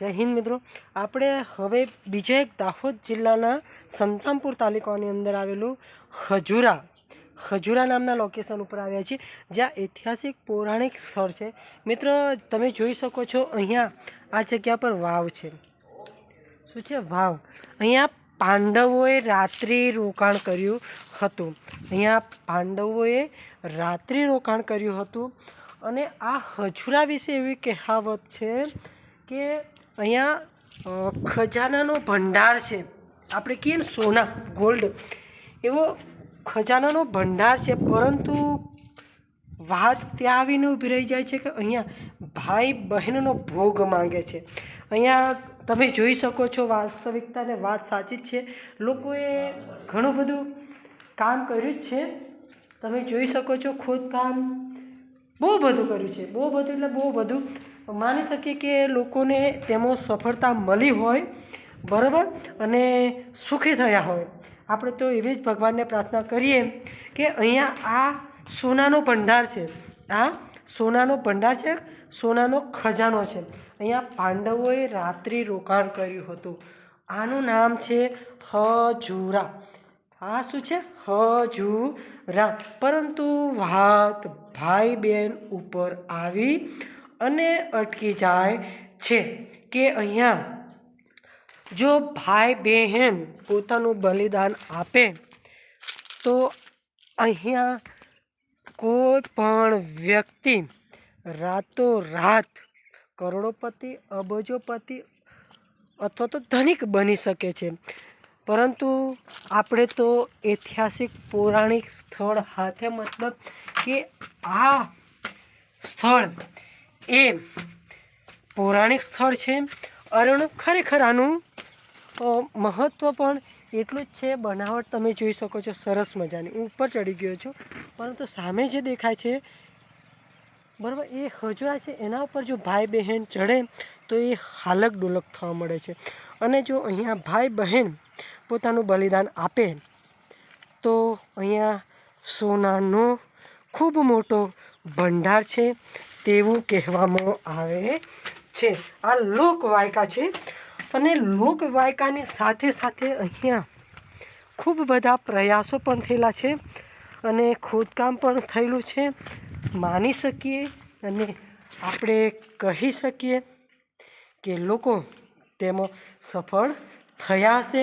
જય હિન્દ મિત્રો. આપણે હવે બીજા એક દાહોદ જિલ્લાના સંતરામપુર તાલુકાની અંદર આવેલું ખજુરા ખજુરા નામના લોકેશન ઉપર આવ્યા છીએ. જ્યાં ઐતિહાસિક પૌરાણિક સ્થળ છે. મિત્ર, તમે જોઈ શકો છો અહીંયા આ જગ્યા પર વાવ છે. શું છે વાવ? અહીંયા પાંડવોએ રાત્રિ રોકાણ કર્યું હતું. અહીંયા પાંડવોએ રાત્રિ રોકાણ કર્યું હતું. અને આ હજુરા વિશે એવી કહેવત છે કે અહીંયા ખજાનાનો ભંડાર છે. આપણે કહીએ ને સોના, ગોલ્ડ. એવો ખજાનાનો ભંડાર છે, પરંતુ વાત ત્યાં આવીને ઊભી રહી જાય છે કે અહીંયા ભાઈ બહેનનો ભોગ માંગે છે. અહીંયા તમે જોઈ શકો છો વાસ્તવિકતા ને વાત સાચી જ છે. લોકોએ ઘણું બધું કામ કર્યું જ છે. તમે જોઈ શકો છો ખોદકામ બહુ બધું કર્યું છે. બહુ બધું એટલે બહુ બધું. માની શકીએ કે લોકોને તેમાં સફળતા મળી હોય, બરાબર? અને સુખી થયા હોય. આપણે તો એવી જ ભગવાનને પ્રાર્થના કરીએ કે અહીંયા આ સોનાનો ભંડાર છે. આ સોનાનો ભંડાર છે, સોનાનો ખજાનો છે. અહીંયા પાંડવોએ રાત્રિ રોકાણ કર્યું હતું. આનું નામ છે હજુરા. આ શું છે? હજુરા. પરંતુ વાત ભાઈ બહેન ઉપર આવી અને અટકી જાય છે કે અહીંયા જો ભાઈ બહેન પોતાનું બલિદાન આપે, તો અહીંયા કોઈ પણ વ્યક્તિ રાતોરાત કરોડોપતિ, અબજોપતિ અથવા તો ધનિક બની શકે છે. પરંતુ આપણે તો ઐતિહાસિક પૌરાણિક સ્થળ હાથે મતલબ કે આ સ્થળ એ પૌરાણિક સ્થળ છે. અરણ ખરેખર આનું મહત્ત્વ પણ એટલું જ છે. બનાવટ તમે જોઈ શકો છો, સરસ મજાની. હું ઉપર ચડી ગયો છું, પરંતુ સામે જે દેખાય છે, બરાબર, એ હજુરા છે. એના ઉપર જો ભાઈ બહેન ચડે તો એ હાલક ડોલક થવા મળે છે. અને જો અહીંયા ભાઈ બહેન પોતાનું બલિદાન આપે, તો અહીંયા સોનાનો ખૂબ મોટો ભંડાર છે. તેવું કહેવામાં આવે છે. આ લોકવાયકા છે અને લોકવાયકાની સાથે સાથે અહીંયા ખૂબ બધા પ્રયાસો પણ થયેલા છે અને ખોદકામ પણ થયેલું છે. માની શકીએ અને આપણે કહી શકીએ કે લોકો તેમાં સફળ થયા હશે.